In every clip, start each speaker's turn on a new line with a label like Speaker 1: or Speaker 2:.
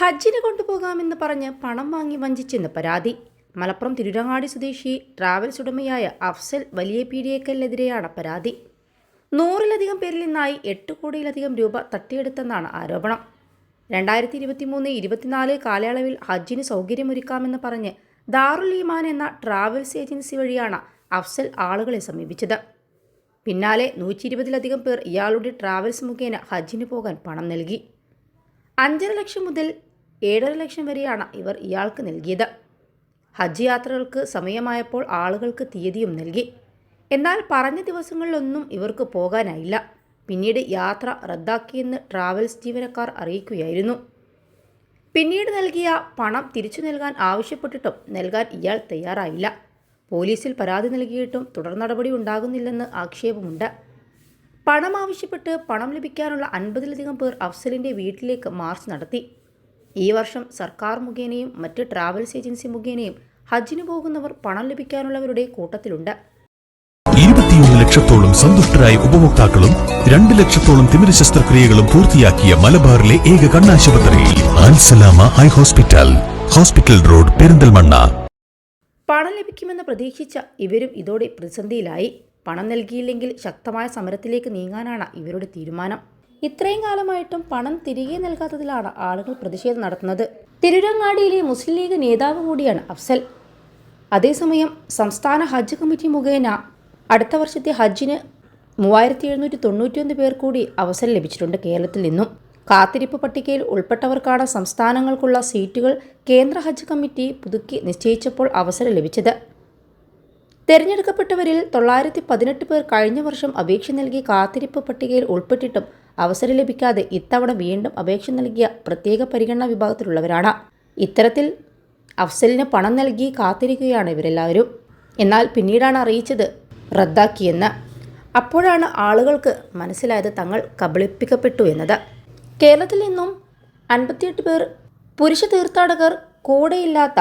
Speaker 1: ഹജ്ജിന് കൊണ്ടുപോകാമെന്ന് പറഞ്ഞ് പണം വാങ്ങി വഞ്ചിച്ചെന്ന് പരാതി. മലപ്പുറം തിരുരങ്ങാടി സ്വദേശി ട്രാവൽസ് ഉടമയായ അഫ്സൽ വലിയ പീഡിയക്കലിനെതിരെയാണ് പരാതി. നൂറിലധികം പേരിൽ നിന്നായി എട്ട് കോടിയിലധികം രൂപ തട്ടിയെടുത്തെന്നാണ് ആരോപണം. രണ്ടായിരത്തി ഇരുപത്തി മൂന്ന് ഇരുപത്തിനാല് കാലയളവിൽ ഹജ്ജിന് സൗകര്യമൊരുക്കാമെന്ന് പറഞ്ഞ് ദാറുൽ ഈമാൻ എന്ന ട്രാവൽസ് ഏജൻസി വഴിയാണ് അഫ്സൽ ആളുകളെ സമീപിച്ചത്. പിന്നാലെ നൂറ്റി ഇരുപതിലധികം പേർ ഇയാളുടെ ട്രാവൽസ് മുഖേന ഹജ്ജിന് പോകാൻ പണം നൽകി. അഞ്ചര ലക്ഷം മുതൽ ഏഴര ലക്ഷം വരെയാണ് ഇവർ ഇയാൾക്ക് നൽകിയത്. ഹജ്ജ് യാത്രകൾക്ക് സമയമായപ്പോൾ ആളുകൾക്ക് തീയതിയും നൽകി. എന്നാൽ പറഞ്ഞ ദിവസങ്ങളിലൊന്നും ഇവർക്ക് പോകാനായില്ല. പിന്നീട് യാത്ര റദ്ദാക്കിയെന്ന് ട്രാവൽസ് ജീവനക്കാർ അറിയിക്കുകയായിരുന്നു. പിന്നീട് നൽകിയ പണം തിരിച്ചു നൽകാൻ ആവശ്യപ്പെട്ടിട്ടും നൽകാൻ ഇയാൾ തയ്യാറായില്ല. പോലീസിൽ പരാതി നൽകിയിട്ടും തുടർ നടപടി ഉണ്ടാകുന്നില്ലെന്ന് ആക്ഷേപമുണ്ട്. പണം ആവശ്യപ്പെട്ട് പണം ലഭിക്കാനുള്ള അൻപതിലധികം പേർ അഫ്സലിന്റെ വീട്ടിലേക്ക് മാർച്ച് നടത്തി. ഈ വർഷം സർക്കാർ മുഖേനയും മറ്റ് ട്രാവൽസ് ഏജൻസി മുഖേനയും ഹജ്ജിന് പോകുന്നവർ പണം ലഭിക്കാനുള്ളവരുടെ കൂട്ടത്തിലുണ്ട്.
Speaker 2: ഇരുപത്തിയൊന്ന് ലക്ഷത്തോളം സന്തുഷ്ടരായ ഉപഭോക്താക്കളും രണ്ട് ലക്ഷത്തോളം തിമിര ശസ്ത്രക്രിയകളും പൂർത്തിയാക്കിയ മലബാറിലെ ഏക കണ്ണാശുപത്രി ആൻസലാമ eye hospital hospital road Perinthalmanna.
Speaker 1: പണം ലഭിക്കുമെന്ന് പ്രതീക്ഷിച്ച ഇവരും ഇതോടെ പ്രതിസന്ധിയിലായി. പണം നൽകിയില്ലെങ്കിൽ ശക്തമായ സമരത്തിലേക്ക് നീങ്ങാനാണ് ഇവരുടെ തീരുമാനം. ഇത്രയും കാലമായിട്ടും പണം തിരികെ നൽകാത്തതിലാണ് ആളുകൾ പ്രതിഷേധം നടത്തുന്നത്. തിരുരങ്ങാടിയിലെ മുസ്ലിം ലീഗ് നേതാവ് കൂടിയാണ് അഫ്സൽ. അതേസമയം സംസ്ഥാന ഹജ്ജ് കമ്മിറ്റി മുഖേന അടുത്ത വർഷത്തെ ഹജ്ജിന് മൂവായിരത്തി എഴുന്നൂറ്റി തൊണ്ണൂറ്റിയൊന്ന് പേർ കൂടി അവസരം ലഭിച്ചിട്ടുണ്ട് കേരളത്തിൽ നിന്നും. കാത്തിരിപ്പ് പട്ടികയിൽ ഉൾപ്പെട്ടവർക്കാണ് സംസ്ഥാനങ്ങൾക്കുള്ള സീറ്റുകൾ കേന്ദ്ര ഹജ്ജ് കമ്മിറ്റി പുതുക്കി നിശ്ചയിച്ചപ്പോൾ അവസരം ലഭിച്ചത്. തെരഞ്ഞെടുക്കപ്പെട്ടവരിൽ തൊള്ളായിരത്തി പതിനെട്ട് പേർ കഴിഞ്ഞ വർഷം അപേക്ഷ നൽകി കാത്തിരിപ്പ് പട്ടികയിൽ ഉൾപ്പെട്ടിട്ടും അവസരം ലഭിക്കാതെ ഇത്തവണ വീണ്ടും അപേക്ഷ നൽകിയ പ്രത്യേക പരിഗണനാ വിഭാഗത്തിലുള്ളവരാണ്. ഇത്തരത്തിൽ അഫ്സലിന് പണം നൽകി കാത്തിരിക്കുകയാണ് ഇവരെല്ലാവരും. എന്നാൽ പിന്നീടാണ് അറിയിച്ചത് റദ്ദാക്കിയെന്ന്. അപ്പോഴാണ് ആളുകൾക്ക് മനസ്സിലായത് തങ്ങൾ കബളിപ്പിക്കപ്പെട്ടു എന്നത്. കേരളത്തിൽ നിന്നും അൻപത്തിയെട്ട് പേർ പുരുഷ തീർത്ഥാടകർ കൂടെയില്ലാത്ത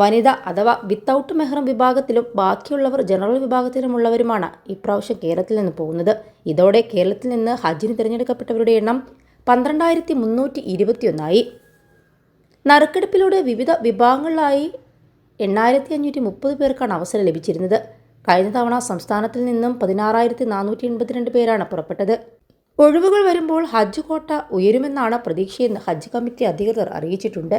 Speaker 1: വനിത അഥവാ വിത്തൌട്ട് മെഹ്റം വിഭാഗത്തിലും ബാക്കിയുള്ളവർ ജനറൽ വിഭാഗത്തിലുമുള്ളവരുമാണ് ഇപ്രാവശ്യം കേരളത്തിൽ നിന്ന് പോകുന്നത്. ഇതോടെ കേരളത്തിൽ നിന്ന് ഹജ്ജിന് തിരഞ്ഞെടുക്കപ്പെട്ടവരുടെ എണ്ണം പന്ത്രണ്ടായിരത്തി മുന്നൂറ്റി ഇരുപത്തിയൊന്നായി നറുക്കെടുപ്പിലൂടെ വിവിധ വിഭാഗങ്ങളിലായി എണ്ണായിരത്തി അഞ്ഞൂറ്റി മുപ്പത് പേർക്കാണ് അവസരം ലഭിച്ചിരുന്നത്. കഴിഞ്ഞ തവണ സംസ്ഥാനത്തിൽ നിന്നും പതിനാറായിരത്തി നാനൂറ്റി എൺപത്തിരണ്ട് പേരാണ് പുറപ്പെട്ടത്. ഒഴിവുകൾ വരുമ്പോൾ ഹജ്ജ് കോട്ട ഉയരുമെന്നാണ് പ്രതീക്ഷയെന്ന് ഹജ്ജ് കമ്മിറ്റി അധികൃതർ അറിയിച്ചിട്ടുണ്ട്.